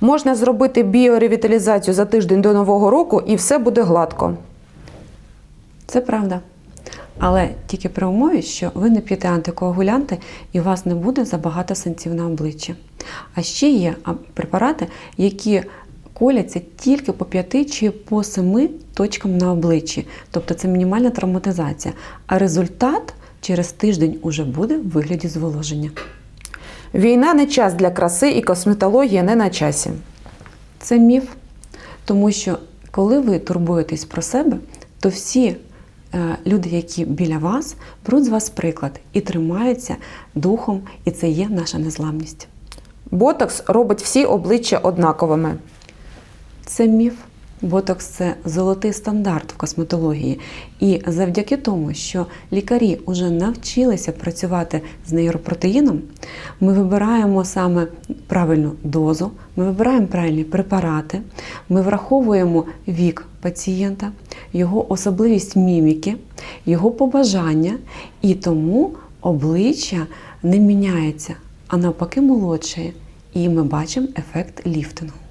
Можна зробити біоревіталізацію за тиждень до Нового року і все буде гладко. Це правда. Але тільки при умові, що ви не п'єте антикоагулянти і у вас не буде забагато синців на обличчі. А ще є препарати, які коляться тільки по 5 чи по 7 точкам на обличчі. Тобто це мінімальна травматизація. А результат через тиждень уже буде в вигляді зволоження. Війна не час для краси і косметологія не на часі. Це міф, тому що коли ви турбуєтесь про себе, то всі е, люди, які біля вас, беруть з вас приклад і тримаються духом, і це є наша незламність. Ботокс робить всі обличчя однаковими. Це міф. Ботокс це золотий стандарт в косметології. І завдяки тому, що лікарі вже навчилися працювати з нейропротеїном, ми вибираємо саме правильну дозу, ми вибираємо правильні препарати, ми враховуємо вік пацієнта, його особливість міміки, його побажання, і тому обличчя не міняється, а навпаки молодшає. І ми бачимо ефект ліфтингу.